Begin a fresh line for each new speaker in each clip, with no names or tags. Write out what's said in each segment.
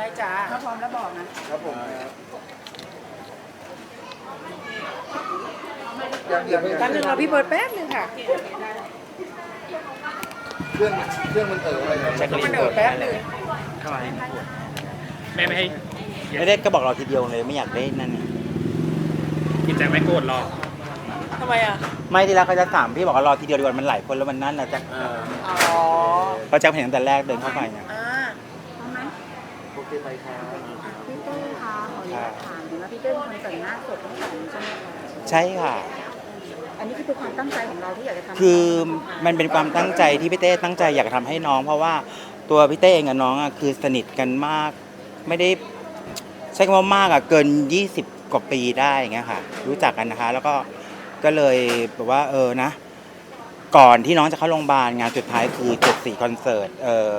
ได้จ้า
ถ้าพร้อมแล้วบอกนะ ครับ
ผมยังยังยัง
แป๊บนึงรอพี่เบิร์ดแป๊บนึงค่ะ
เครื่องเครื่องมันเอ๋ออะไรครับ
ใช้คำ
มัน
นี้
เดี๋ยวแป๊บนึง
เข้ามาให้พูดแม่ไม่ให้
ไม่ได้ก็บอกเราทีเดียวเลยไม่อยากได้นั่นไง
กินใจไม่โกรธหรอก
ทำไมอะ
ไม่ที่แล้วเขาจะถามพี่บอกว่ารอทีเดียวดีกว่ามันหลายคนแล้วมันนั่นนะแจ็ค
อ่า
อ๋อ
เพราะแจ็คเห็นตั้งแต่แรกเดินเข้าไปเนี่ย
อ่า
พร้อมไหม
โอไปครับ
พี่เต้คะขออนุญาตถามหน่อยว่าพี่เต้เป็นคนแต่งหน้าสดทั้งสองใช่ไหมคะ
ใช่ค่ะ
อันนี้คือความตั้งใจของเราที่อยากจะทำ
คือมันเป็นความตั้งใจที่พี่เต้ตั้งใจอยากทำให้น้อง เพราะว่าตัวพี่เต้เองกับน้องอะคือสนิทกันมาก ไม่ได้ใช้คำว่ามากอะเกิน 20 กว่าปีได้อย่างเงี้ยค่ะ รู้จักกันนะคะ แล้วก็ก็เลยแบบว่าเออนะ ก่อนที่น้องจะเข้าโรงพยาบาลงานสุดท้ายคือจ็ดสี่คอนเสิร์ตเออ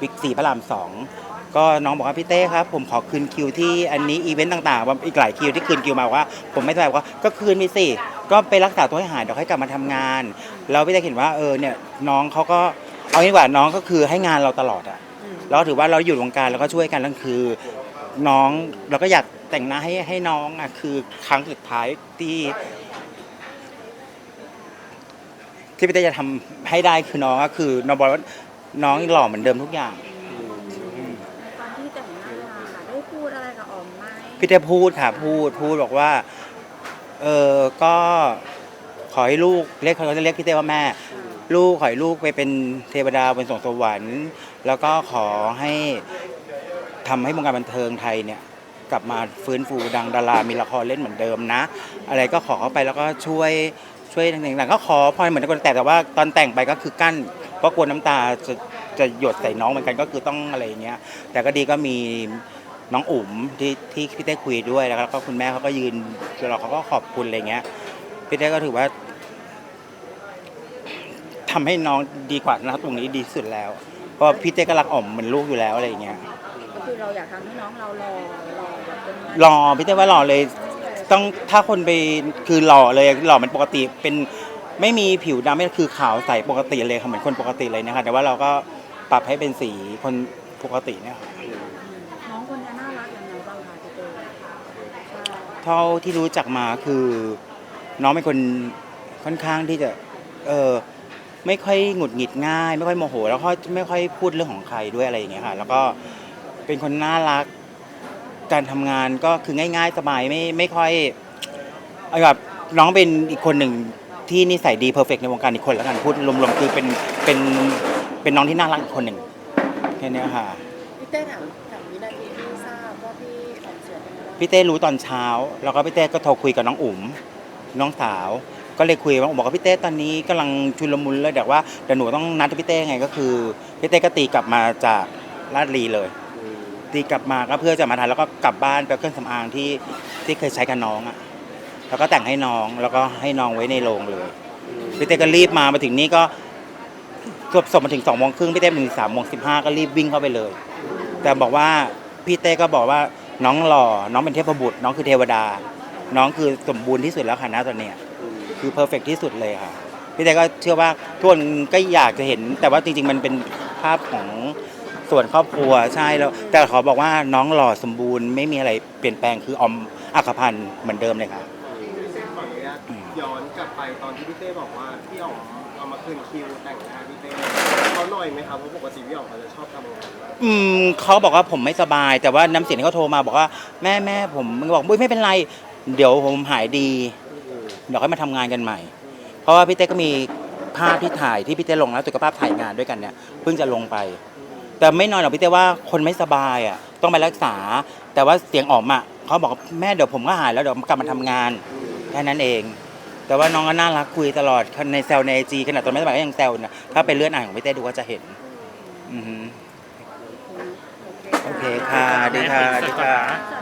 วิกสี่พระรามสอง ก็น้องบอกว่าพี่เต้ครับ ผมขอคืนคิวที่อันนี้อีเวนต์ต่างๆว่าอีกหลายคิวที่คืนคิวมาว่า ผมไม่สบายบอกว่าก็คืนไปสิก็ไปรักษาตัวให้หายเดี๋ยวค่อยกลับมาทำงานแล้วพี่เต้เห็นว่าเออเนี่ยน้องเขาก็เอางี้กว่าน้องก็คือให้งานเราตลอดอะ
อืม
เราถือว่าเราอยู่วงการแล้วก็ช่วยกันนั่นคือ น้องเราก็อยากแต่งหน้าให้ให้น้องอะคือครั้งสุดท้ายที่ที่พี่เต้จะทำให้ได้คือน้องก็คือน้องบอกว่าน้องหล่อเหมือนเดิมทุกอย่าง
ตอนที่แต่งหน้าค่ะได้พูดอะไรกับออมไหม
พี่เต้พูดค่ะพูดพูดบอกว่า เออก็ขอให้ลูกเรียกเขาจะเรียกพี่เต้ว่าแม่ ลูกขอให้ลูกไปเป็นเทวดาบนสวงสวรรค์ แล้วก็ขอให้ทำให้วงการบันเทิงไทยเนี่ยกลับมาฟื้นฟูดังดารา มีละครเล่นเหมือนเดิมนะ อะไรก็ขอเข้าไปแล้วก็ช่วยช่วยต่างๆก็ขอพรเหมือนคนแต่แต่ว่าตอนแต่งไปก็คือกั้นเพราะกลัวน้ำตาจะจะหยดใส่น้องเหมือนกันก็คือต้องอะไรอย่างเงี้ย แต่ก็ดีก็มี น้องอุ๋มที่ที่พี่เต้คุยด้วยแล้วก็คุณแม่เขาก็ยืนเราเขาก็ขอบคุณอะไรเงี้ยพี่เต้ก็ถือว่าทำให้น้องดีกว่านะตรงนี้ดีที่สุดแล้วเพราะพี่เต้ก็รักอ๋อมเหมือนลูกอยู่แล้วอะไรอย่างเงี้ย
ก็คือเราอยากทำให้น้องเรารอรอแบบเป็น
รอพี่เต้ว่าหล่อเลย ต้องถ้าคนไปคือหล่อเลยหล่อเป็นปกติเป็นไม่มีผิวดำไม่คือขาวใสปกติเลยค่ะเหมือนคนปกติเลยนะคะแต่ว่าเราก็ปรับให้เป็นสีคนปกติเนี่ยค่ะ
น้องคนนี้น่ารักยังไงบ้างคะพี่เต้ใช่
เท่าที่รู้จักมาคือ น้องเป็นคนค่อนข้างที่จะเออไม่ค่อยหงุดหงิดง่าย ไม่ค่อยโมโห แล้วก็ไม่ค่อยพูดเรื่องของใครด้วยอะไรอย่างเงี้ยค่ะ แล้วก็เป็นคนน่ารักการทำงานก็คือง่าย ๆ สบายไม่ไม่ค่อยเอาแบบน้องเป็นอีกคนหนึ่งที่นิสัยดีเพอร์เฟกในวงการอีกคนแล้วกันพูดรวมๆคือเป็นเป็นเป็นน้องที่น่ารักอีกคนหนึ่งแค่นี้ค่ะ
พี่เต้ถามถามวินาทีที่ทราบว่าพี่ออกเสียงเป็นไงบ้าง
พี่เต้รู้ตอนเช้า แล้วก็พี่เต้ก็โทรคุยกับน้องอุ๋มน้องสาว ก็เลยคุยว่าอุ๋มบอกว่าพี่เต้ตอนนี้กำลังชุลมุนเลยเดี๋ยวว่าเดี๋ยวหนูต้องนัดพี่เต้ไงก็คือพี่เต้ก็ตีกลับมาจากลาดลีเลย ตีกลับมาก็เพื่อจะมาทานแล้วก็กลับบ้านไปเครื่องสำอางที่ที่เคยใช้กับน้องอะแล้วก็แต่งให้น้องแล้วก็ให้น้องไว้ในโรงเลยพี่เต้ก็รีบมามาถึงนี่ก็เกือบสบมาถึงสองโมงครึ่งพี่เต้มาถึงสามโมงสิบห้าก็รีบวิ่งเข้าไปเลย แต่บอกว่าพี่เต้ก็บอกว่า น้องหล่อ น้องเป็นเทพบุตร น้องคือเทวดา น้องคือสมบูรณ์ที่สุดแล้วค่ะนะตอนเนี้ยคือเพอร์เฟกที่สุดเลยค่ะ พี่เต้ก็เชื่อว่าทุกคนก็อยากจะเห็น แต่ว่าจริง ๆ มันเป็นภาพของส่วนครอบครัวใช่แล้ว แต่ขอบอกว่าน้องหล่อสมบูรณ์ไม่มีอะไรเปลี่ยนแปลงคือออมอัคพันธ์เหมือนเดิมเลยค่ะ
ย้อนกลับไปตอนที่พี่เต้บอกว่าพี่อ๋อมเอามาคืนคิวแต่งหน้าพี่เต้เขาหน่อยไหมครับเพราะปกติพี่อ๋อมเขาจะชอบทำงาน
อืมเขาบอกว่าผมไม่สบาย แต่ว่าน้ำเสียงที่เขาโทรมาบอกว่าแม่แม่ผมมึงบอกบุ้ยไม่เป็นไร เดี๋ยวผมหายดี เดี๋ยวค่อยมาทำงานกันใหม่ เพราะว่าพี่เต้ก็มีภาพที่ถ่ายที่พี่เต้ลงแล้วสุขภาพถ่ายงานด้วยกันเนี่ยเพิ่งจะลงไป แต่ไม่น้อยหรอกพี่เต้ว่าคนไม่สบายอะต้องไปรักษา แต่ว่าเสียงออกมาเขาบอกว่าแม่เดี๋ยวผมก็หายแล้วเดี๋ยวผมกลับมาทำงาน แค่นั้นเอง แต่ว่าน้องก็น่ารักคุยตลอดในแซวในไอจีขนาดตอนไม่สบายก็ยังแซวนะถ้าไปเลื่อนอ่านของพี่เต้ดูก็จะเห็น อือฮึโอเคค่ะดีค่ะดีค่ะ